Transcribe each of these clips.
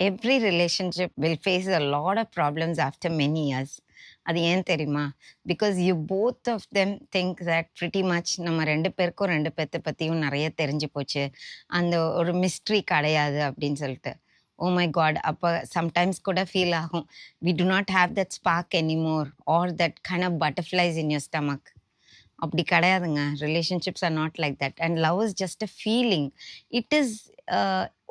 Every relationship will face a lot of problems after many years அது ஏன் தெரியுமா? Because you both of them think that pretty much நம்ம ரெண்டு பேருக்கும் ரெண்டு பேர்த்த பற்றியும் நிறைய தெரிஞ்சு போச்சு. அந்த ஒரு மிஸ்ட்ரி கிடையாது அப்படின்னு சொல்லிட்டு. ஓ மை காட் அப்போ சம்டைம்ஸ் கூட ஃபீல் ஆகும். We do not have that spark anymore or that kind of butterflies in your stomach அப்படி கிடையாதுங்க. Relationships are not like that and love is just a feeling it is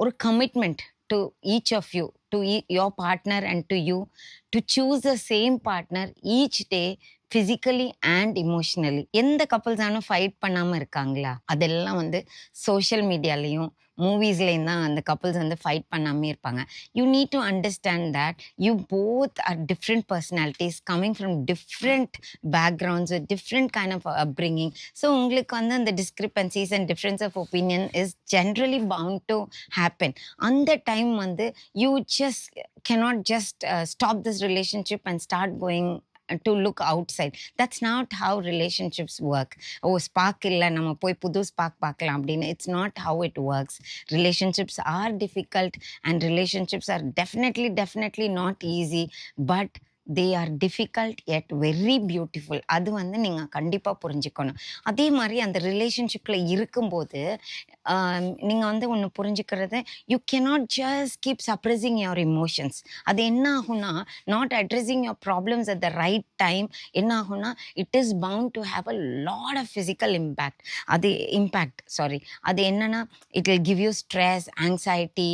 ஒரு commitment to each of you, to e- your partner and to you, to choose the same partner each day physically and emotionally எந்த couples ஆனும் fight பண்ணாமல் இருக்காங்களா? அதெல்லாம் வந்து social மீடியாலையும் மூவிஸ்லேயும் தான் அந்த couples வந்து ஃபைட் பண்ணாமே இருப்பாங்க. You need to understand that you both are different personalities coming from different backgrounds different kind of upbringing so உங்களுக்கு வந்து அந்த discrepancies and difference of opinion is generally bound to happen அந்த time வந்து you just cannot just stop this relationship and start going to look outside that's not how relationships work oh spark இல்லை நம்ம போய் புது spark பார்க்கலாம் அப்படின்னு. It's not how it works relationships are difficult and relationships are definitely definitely not easy but they are difficult yet very beautiful அது வந்து நீங்கள் கண்டிப்பாக புரிஞ்சுக்கணும். அதே மாதிரி அந்த ரிலேஷன்ஷிப்பில் இருக்கும்போது நீங்கள் வந்து ஒன்று புரிஞ்சுக்கிறது you cannot just keep suppressing your emotions அது என்ன ஆகும்னா not addressing your problems at the right time என்ன ஆகும்னா it is bound to have a lot of physical impact அது இம்பேக்ட் சாரி அது என்னென்னா it will give you stress anxiety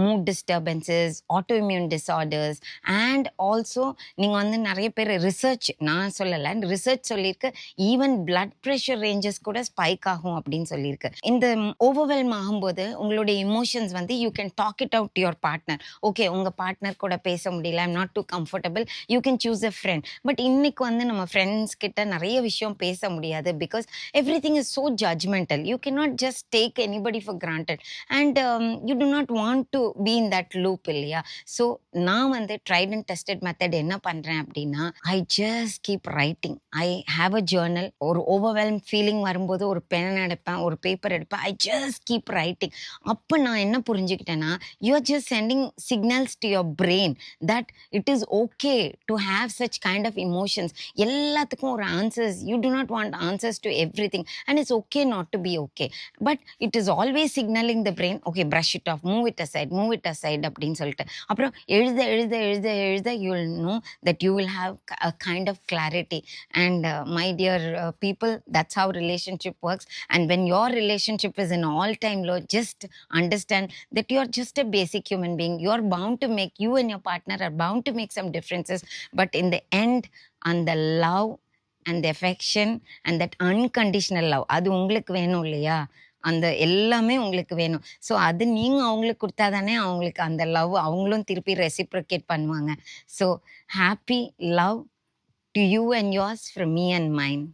mood disturbances auto immune disorders and also நீங்கள் வந்து நிறைய பேர் research நான் சொல்லலை. ரிசர்ச் சொல்லியிருக்கு. ஈவன் பிளட் ப்ரெஷர் ரேஞ்சஸ் கூட ஸ்பைக் ஆகும் அப்படின்னு சொல்லியிருக்கு. இந்த ஓவர்வெல்ம் ஆகும்போது உங்களுடைய இமோஷன்ஸ் வந்து you can talk it out your partner okay உங்கள் பார்ட்னர் கூட பேச முடியல. I'm not too comfortable you can choose a friend but இன்னைக்கு வந்து நம்ம ஃப்ரெண்ட்ஸ் கிட்ட நிறைய விஷயம் பேச முடியாது. Because everything is so judgmental you can not just take anybody for granted and you do not want to be in that loop இல்லையா? So நான் வந்து ட்ரைட் அண்ட் டெஸ்டட் மெத்தட் என்ன என்ன பண்ணுறேன் அப்படின்னா I just keep writing I have a journal ஒரு overwhelm feeling வரும்போது ஒரு பென் எடுப்பேன் ஒரு பேப்பர் எடுப்பேன். ஐ ஜஸ்ட் கீப் ரைட்டிங் அப்போ நான் என்ன புரிஞ்சுக்கிட்டேன்னா you are just sending signals to your brain that it is okay to have such kind of emotions எல்லாத்துக்கும் ஒரு answers you do not want answers to everything and it's okay not to be okay but it is always signaling the brain okay brush it off move it aside move it aside அப்படின்னு சொல்லிட்டு. அப்புறம் எழுத எழுத எழுத எழுத you know will know that you will have a kind of clarity and my dear people that's how relationship works and when your relationship is an all time low just understand that you are just a basic human being you are bound to make you and your partner are bound to make some differences but in the end and the love and the affection and that unconditional love அது உங்களுக்கு வேணும் இல்லையா அந்த எல்லாமே உங்களுக்கு வேணும். So அது நீங்கள் அவங்களுக்கு கொடுத்தா தானே அவங்களுக்கு அந்த லவ் அவங்களும் திருப்பி ரெசிப்ரிகேட் பண்ணுவாங்க. So happy love to you and yours from me and mind